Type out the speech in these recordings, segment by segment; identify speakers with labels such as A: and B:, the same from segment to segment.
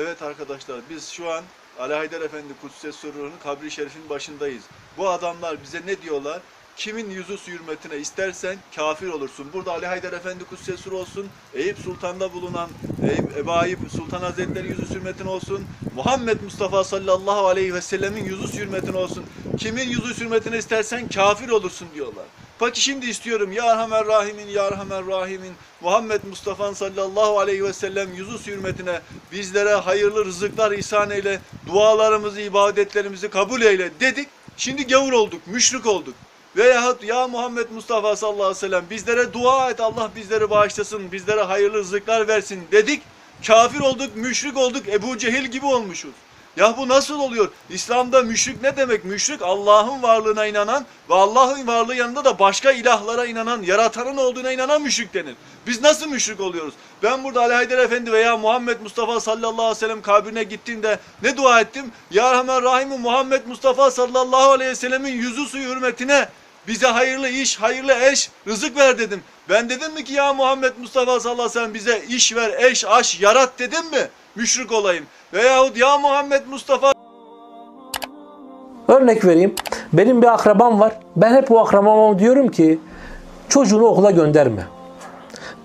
A: Evet arkadaşlar biz şu an Ali Haydar Efendi Kudüs'e Sürru'nun kabri şerifin başındayız. Bu adamlar bize ne diyorlar? Kimin yüzü su hürmetine istersen kafir olursun. Burada Ali Haydar Efendi Kudüs'e Sür olsun, Eyüp Sultan'da bulunan Eyüp, Ebu Ayyub Sultan Hazretleri yüzü hürmetine olsun, Muhammed Mustafa sallallahu aleyhi ve sellemin yüzü hürmetine olsun. Kimin yüzü hürmetine istersen kafir olursun diyorlar. Peki şimdi istiyorum Ya Erhamer Rahimin, Ya Erhamer Rahimin, Muhammed Mustafa sallallahu aleyhi ve sellem yüzü hürmetine bizlere hayırlı rızıklar ihsan eyle, dualarımızı, ibadetlerimizi kabul eyle dedik. Şimdi gavur olduk, müşrik olduk. Veyahut ya Muhammed Mustafa sallallahu aleyhi ve sellem bizlere dua et Allah bizleri bağışlasın, bizlere hayırlı rızıklar versin dedik. Kafir olduk, müşrik olduk, Ebu Cehil gibi olmuşuz. Ya bu nasıl oluyor? İslam'da müşrik ne demek? Müşrik Allah'ın varlığına inanan ve Allah'ın varlığı yanında da başka ilahlara inanan, yaratanın olduğuna inanan müşrik denir. Biz nasıl müşrik oluyoruz? Ben burada Ali Haydar Efendi veya Muhammed Mustafa sallallahu aleyhi ve sellem kabrine gittiğimde ne dua ettim? Ya Rahman Rahim Muhammed Mustafa sallallahu aleyhi ve sellemin yüzü suyu hürmetine bize hayırlı iş, hayırlı eş, rızık ver dedim. Ben dedim mi ki ya Muhammed Mustafa sallallahu aleyhi ve bize iş ver, eş, aş, yarat dedim mi? Müşrik olayım. Veyahut ya Muhammed Mustafa
B: Örnek vereyim. Benim bir akrabam var. Ben hep bu akrabama diyorum ki çocuğunu okula gönderme.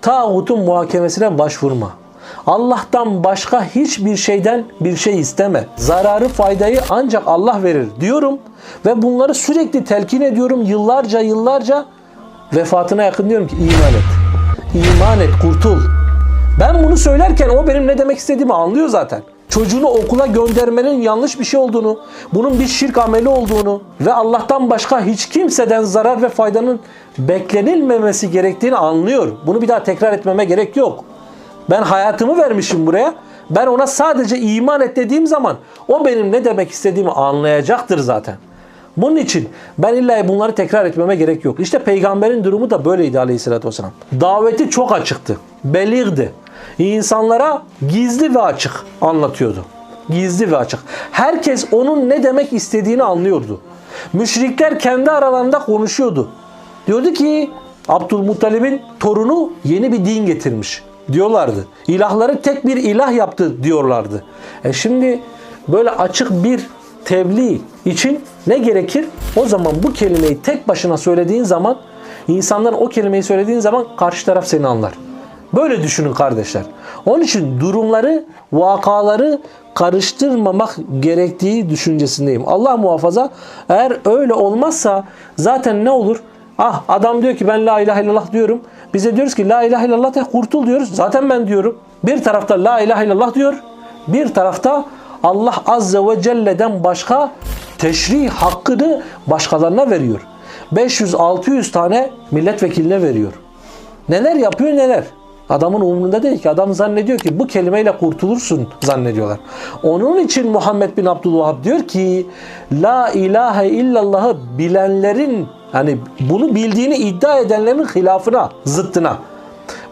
B: Tağutun muhakemesine başvurma. Allah'tan başka hiçbir şeyden bir şey isteme. Zararı faydayı ancak Allah verir diyorum ve bunları sürekli telkin ediyorum yıllarca yıllarca vefatına yakın diyorum ki iman et. İman et, kurtul. Ben bunu söylerken o benim ne demek istediğimi anlıyor zaten. Çocuğunu okula göndermenin yanlış bir şey olduğunu, bunun bir şirk ameli olduğunu ve Allah'tan başka hiç kimseden zarar ve faydanın beklenilmemesi gerektiğini anlıyor. Bunu bir daha tekrar etmeme gerek yok. Ben hayatımı vermişim buraya. Ben ona sadece iman et dediğim zaman o benim ne demek istediğimi anlayacaktır zaten. Bunun için ben illa bunları tekrar etmeme gerek yok. İşte peygamberin durumu da böyleydi aleyhissalatü vesselam. Daveti çok açıktı. Belirdi. İnsanlara gizli ve açık anlatıyordu. Gizli ve açık. Herkes onun ne demek istediğini anlıyordu. Müşrikler kendi aralarında konuşuyordu. Diyordu ki Abdülmuttalib'in torunu yeni bir din getirmiş diyorlardı. İlahları tek bir ilah yaptı diyorlardı. E şimdi böyle açık bir tebliğ için ne gerekir? O zaman bu kelimeyi tek başına söylediğin zaman insanlar o kelimeyi söylediğin zaman karşı taraf seni anlar. Böyle düşünün kardeşler. Onun için durumları, vakaları karıştırmamak gerektiği düşüncesindeyim. Allah muhafaza eğer öyle olmazsa zaten ne olur? Ah adam diyor ki ben la ilahe illallah diyorum. Bize diyoruz ki la ilahe illallah de kurtul diyoruz. Zaten ben diyorum. Bir tarafta la ilahe illallah diyor. Bir tarafta Allah azze ve celle'den başka teşri hakkını başkalarına veriyor. 500-600 tane milletvekiline veriyor. Neler yapıyor neler. Adamın umrunda değil ki. Adam zannediyor ki bu kelimeyle kurtulursun zannediyorlar. Onun için Muhammed bin Abdülvahhab diyor ki La ilahe illallah'ı bilenlerin hani bunu bildiğini iddia edenlerin hilafına, zıttına.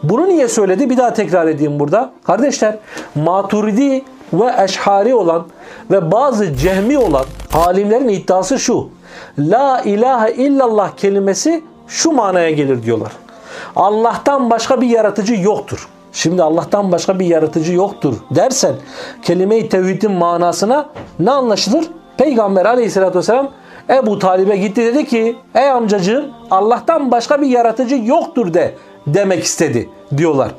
B: Bunu niye söyledi? Bir daha tekrar edeyim burada. Kardeşler maturidi ve eşhari olan ve bazı cehmi olan alimlerin iddiası şu. La ilahe illallah kelimesi şu manaya gelir diyorlar. Allah'tan başka bir yaratıcı yoktur. Şimdi Allah'tan başka bir yaratıcı yoktur dersen kelime-i tevhidin manasına ne anlaşılır? Peygamber aleyhissalatü vesselam Ebu Talib'e gitti dedi ki ey amcacığım Allah'tan başka bir yaratıcı yoktur de demek istedi diyorlar.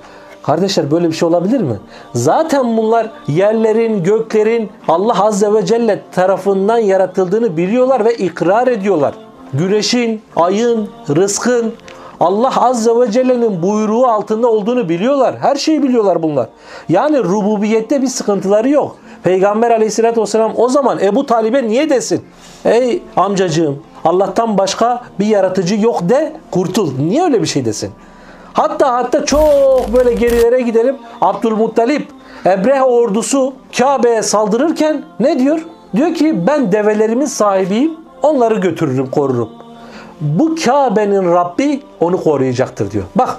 B: Kardeşler böyle bir şey olabilir mi? Zaten bunlar yerlerin, göklerin Allah Azze ve Celle tarafından yaratıldığını biliyorlar ve ikrar ediyorlar. Güneşin, ayın, rızkın Allah Azze ve Celle'nin buyruğu altında olduğunu biliyorlar. Her şeyi biliyorlar bunlar. Yani rububiyette bir sıkıntıları yok. Peygamber aleyhissalatü vesselam o zaman Ebu Talib'e niye desin? Ey amcacığım Allah'tan başka bir yaratıcı yok de kurtul. Niye öyle bir şey desin? Hatta hatta çok böyle gerilere gidelim. Abdülmuttalip Ebrehe ordusu Kabe'ye saldırırken ne diyor? Diyor ki ben develerimin sahibiyim. Onları götürürüm, korurum. Bu Kabe'nin Rabbi onu koruyacaktır diyor. Bak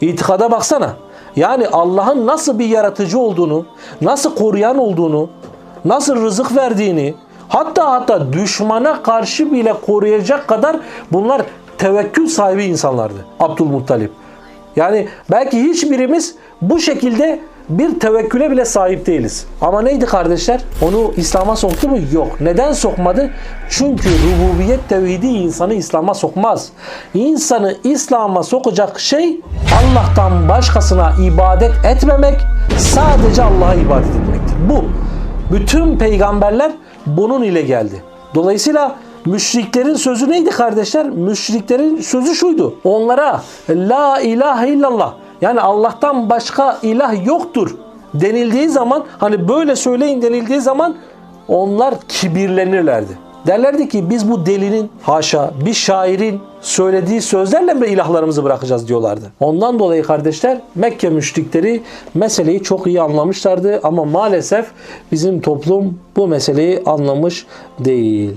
B: itikada baksana. Yani Allah'ın nasıl bir yaratıcı olduğunu, nasıl koruyan olduğunu, nasıl rızık verdiğini, hatta hatta düşmana karşı bile koruyacak kadar bunlar tevekkül sahibi insanlardı. Abdülmuttalip. Yani belki hiçbirimiz bu şekilde bir tevekküle bile sahip değiliz. Ama neydi kardeşler? Onu İslam'a soktu mu? Yok. Neden sokmadı? Çünkü rububiyet tevhidi insanı İslam'a sokmaz. İnsanı İslam'a sokacak şey Allah'tan başkasına ibadet etmemek, sadece Allah'a ibadet etmektir. Bu. Bütün peygamberler bunun ile geldi. Dolayısıyla müşriklerin sözü neydi kardeşler? Müşriklerin sözü şuydu. Onlara la ilahe illallah yani Allah'tan başka ilah yoktur denildiği zaman hani böyle söyleyin denildiği zaman onlar kibirlenirlerdi. Derlerdi ki biz bu delinin haşa bir şairin söylediği sözlerle mi ilahlarımızı bırakacağız diyorlardı. Ondan dolayı kardeşler Mekke müşrikleri meseleyi çok iyi anlamışlardı ama maalesef bizim toplum bu meseleyi anlamış değil.